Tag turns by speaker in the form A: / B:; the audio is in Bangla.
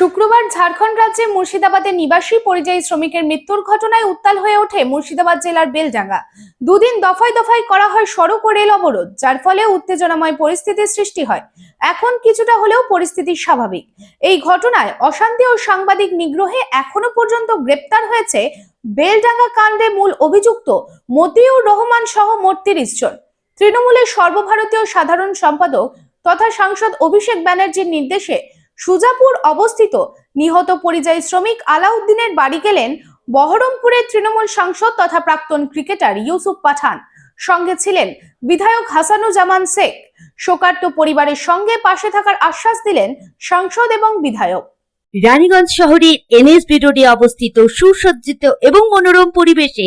A: শুক্রবার ঝাড়খণ্ড রাজ্যে মুর্শিদাবাদের নিবাসী পরিযায়ী শ্রমিকের মৃত্যুর ঘটনায় উত্তাল হয়ে ওঠে মুর্শিদাবাদ জেলার বেলডাঙ্গা। দুদিন দফায় দফায় করা হয় সড়ক ও রেল অবরোধ, যার ফলে উত্তেজনাময় পরিস্থিতির সৃষ্টি হয়। এখন কিছুটা হলেও পরিস্থিতি স্বাভাবিক। এই ঘটনায় অশান্তি ও সাংবাদিক নিগ্রহে এখনও পর্যন্ত গ্রেপ্তার হয়েছে বেলডাঙ্গা কাণ্ডে মূল অভিযুক্ত মতিউর রহমান সহ মোট তিরিশ জন। তৃণমূলের সর্বভারতীয় সাধারণ সম্পাদক তথা সাংসদ অভিষেক ব্যানার্জির নির্দেশে সুজাপুর অবস্থিত নিহত পরিযায়ী শ্রমিক আলাউদ্দিনের বাড়ি গেলেন বহরমপুরের তৃণমূল সাংসদ তথা প্রাক্তন ক্রিকেটার ইউসুফ পাঠান। সঙ্গে ছিলেন বিধায়ক হাসানুজ্জামান শেখ। শোকার্ত পরিবারের সঙ্গে পাশে থাকার আশ্বাস দিলেন সাংসদ এবং বিধায়ক।
B: রানীগঞ্জ শহরের এনএসবি রোডে অবস্থিত সুসজ্জিত এবং মনোরম পরিবেশে